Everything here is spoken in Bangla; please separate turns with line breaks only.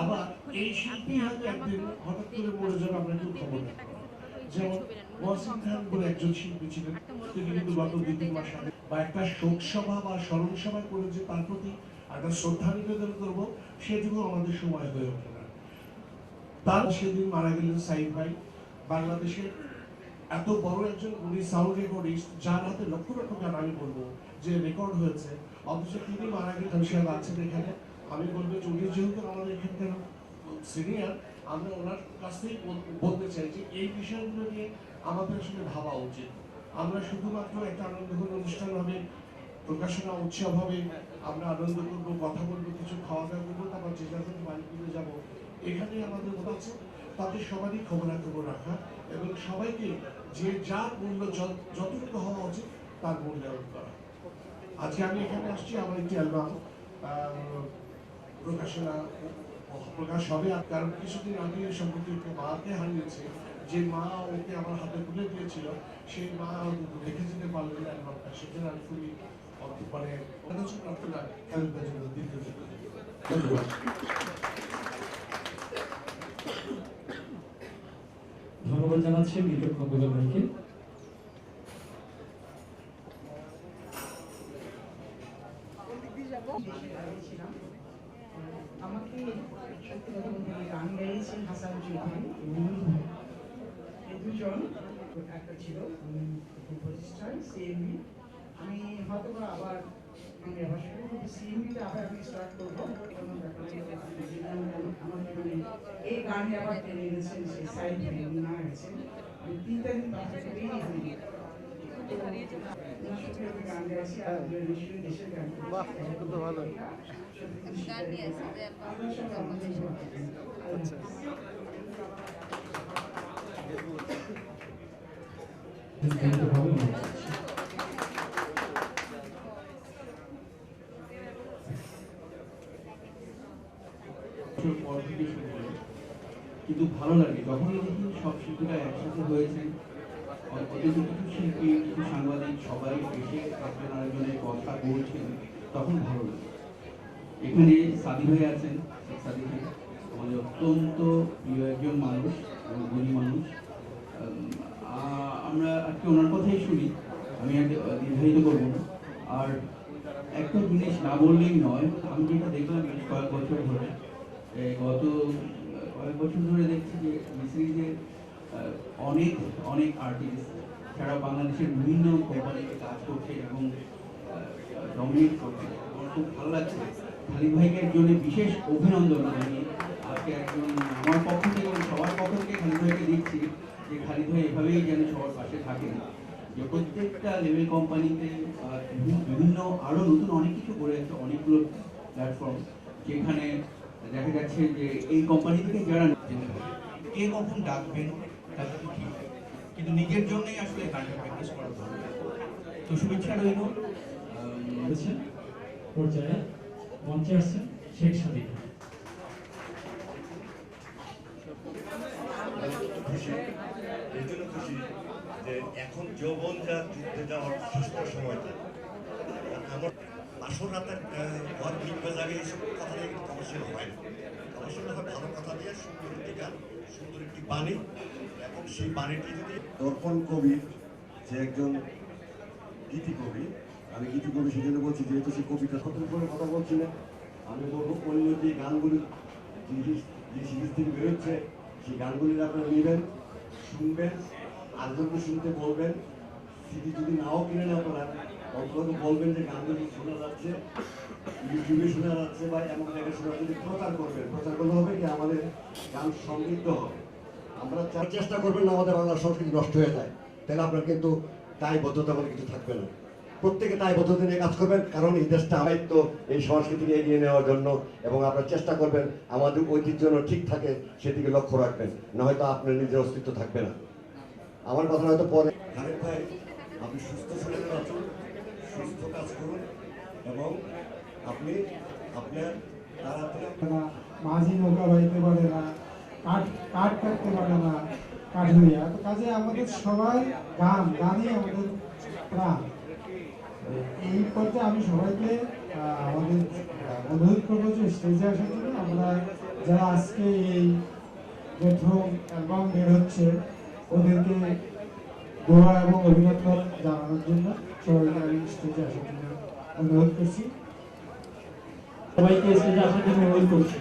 আবার এই শিল্পী হয়তো একদিন হঠাৎ করে মরে যাবে আমরা কেউ খবর যেমন মহসিন খান বলে একজন শিল্পী ছিলেন, তিনি কিন্তু গত দুই, তিন মাস আগে বা একটা শোক সভা বা স্মরণ সভা করে যে তার প্রতি একটা শ্রদ্ধা নিবেদন করব, সেটুকু আমাদের সময় হয়ে ওঠে না। তার সেদিন মারা গেলেন সাইদ ভাই। বাংলাদেশের এত বড় একজন উনি সাউন্ড রেকর্ডিস্ট যার হাতে লক্ষ লক্ষ গান আমি বলব, যে রেকর্ড হয়েছে। অথচ তিনি মারা গেলেন, সে আছেন এখানে আমি বলব যে যেহেতু আমাদের এখানকার সিনিয়র আমরা ওনার কাছ বল- বলতে চাই যে এই বিষয়গুলো নিয়ে আমাদের আসলে ভাবা উচিত। আমরা শুধুমাত্র একটা আনন্দঘন অনুষ্ঠান হবে, প্রকাশনা উৎসব হবে, আমরা আনন্দ করব, কথা বলব, কিছু খাওয়া দাওয়া করব, তারপর যে যাদের বাড়িগুলো যাব, এখানেই আমাদের কথা আছে। সবারই খবরাখবর রাখা এবং সবাইকে যে যার মূল্য যত- যতটুকু হওয়া উচিত, তার মূল্যায়ন করা। আজকে আমি এখানে আসছি, আমার একটি অ্যালবাম প্রকাশ হবে। কারণ কিছুদিন মাকে যে মা ওকে আমার হাতে তুলে দিয়েছিল, সেই মা রেখে যেতে পারলেন সেখানে আমি খুবই মানে প্রার্থনা দিতে ধন্যবাদ
জানাচ্ছি
ছিলাম আমাকে সত্যি কথা বলতে গেলে হাসান চৌধুরী। এই দুজন একটা ছিল প্রতিষ্ঠান সিএমবি আমি হয়তো আবার আমি আবার শুরু করব সিএমবিতে আবার আমি স্টার্ট করব। কোনো ব্যাপার নেই। আমার এই গানে আবার টেনে এনেছেন সেই সাইড না গেছেন। আমি তিনটা দিন বাসা করেই বাহ ভালো।
লেগেছে।
কিন্তু ভালো লাগে। যখনই দেখি সব শিল্পীরা একসাথে হয়েছেন কিছু শিল্পী, কিছু সাংবাদিক সবাই এসে একজন আরেকজনের কথা বলছেন, তখন ভালো লাগে। এখানে সাদি ভাই আছেন সাদি ভাই। আমাদের অত্যন্ত প্রিয় একজন মানুষ গুণী মানুষ। আমরা আজকে ওনার কথাই শুনি। আমি আর দীর্ঘায়িত করব না। আর একটা জিনিস না বললেই নয়, আমি যেটা দেখলাম বেশ কয়েক বছর ধরে গত কয়েক বছর ধরে দেখছি যে সিরিজের অনেক অনেক আর্টিস্ট সারা বাংলাদেশের বিভিন্ন কোম্পানিতে কাজ করছে এবং ডমিনেট করছে। আমার খুব ভালো লাগছে। খালিদ ভাইকে জন্য বিশেষ অভিনন্দন আমি আজকে একজন আমার পক্ষ থেকে এবং সবার পক্ষ থেকে খালিদ ভাইকে দিচ্ছি। যে খালিদ ভাই এভাবেই যেন সবার পাশে থাকেন যে প্রত্যেকটা লেভেল কোম্পানিতে বিভিন্ন- বিভিন্ন আরও নতুন অনেক কিছু করে আছে, অনেকগুলো প্ল্যাটফর্ম যেখানে দেখা যাচ্ছে যে এই কোম্পানি থেকে যারা যেতে পারে কে কখন ডাকবেন কিন্তু নিজের জন্যই আসলে গানটা প্র্যাকটিস করা দরকার তো শুভেচ্ছা রইল।
পর্যায়ে মঞ্চে আসছেন শেখ সাদিক।
খুশি এই জন্য খুশি যে এখন যৌবনটা যুদ্ধে যাওয়ার শ্রেষ্ঠ সময়টা আমার আসল রাতের ঘর ভিড়বে লাগে এইসব কথা দিয়ে কিন্তু হয় না কমার্শিয়াল হয় ভালো কথা দিয়ে সুন্দর একটি গান সুন্দর একটি বাণী এবং সেই বাণীটি যদি দর্পণ কবি যে একজন গীতি কবি, আমি গীতি কবি সেজন্য বলছি, যেহেতু সে কবিতা নতুন করে কথা বলছি না আমি বলব অন্য যে গানগুলি যে সিরিজ থেকে বেরোচ্ছে সেই গানগুলি আপনারা নেবেন, শুনবেন আরেকজনকে শুনতে বলবেন সিডি যদি নাও কিনে আপনারা, অন্তত বলবেন যে গানগুলি শোনা যাচ্ছে ইউটিউবে শোনা যাচ্ছে বা এমন জায়গায় শোনা যাচ্ছে প্রচার করবেন, প্রচার করলে হবে কি আমাদের গান সমৃদ্ধ হবে। আমরা চেষ্টা করবেন না আমাদের বাংলা সংস্কৃতি নষ্ট হয়ে যায়, তাহলে আপনার কিন্তু দায়বদ্ধতা বলে কিছু থাকবে না। প্রত্যেকে তাই দায়বদ্ধতা নিয়ে কাজ করবেন কারণ এই দেশটা আমাদের তো এই সংস্কৃতিকে এগিয়ে নেওয়ার জন্য এবং আপনারা চেষ্টা করবেন আমাদের ঐতিহ্য যেন ঠিক থাকে সেদিকে লক্ষ্য রাখবেন। না হয়তো আপনার নিজের অস্তিত্ব থাকবে না। আমার কথা হয়তো পরে খালেদ ভাই আপনি সুস্থ শরীরে আছেন সুস্থ কাজ করুন এবং আপনি আপনার তাড়াতাড়ি
না মাঝি নৌকা বাইতে পারে না কাঠ কাঠ কাটতে পারে না কাঠুরিয়া তো কাজে আমাদের সবাই গান গানই আমাদের প্রাণ। এই পর্যায়ে আমি সবাইকে আমাদের অনুরোধ করব যে স্টেজে আসার জন্য আমরা যারা আজকে এই প্রথম অ্যালবাম বের হচ্ছে, ওদেরকে দোয়া এবং অভিনন্দন জানানোর জন্য সবাইকে আমি স্টেজে আসার জন্য অনুরোধ করছি।
সবাইকে স্টেজে আসার জন্য অনুরোধ করছি।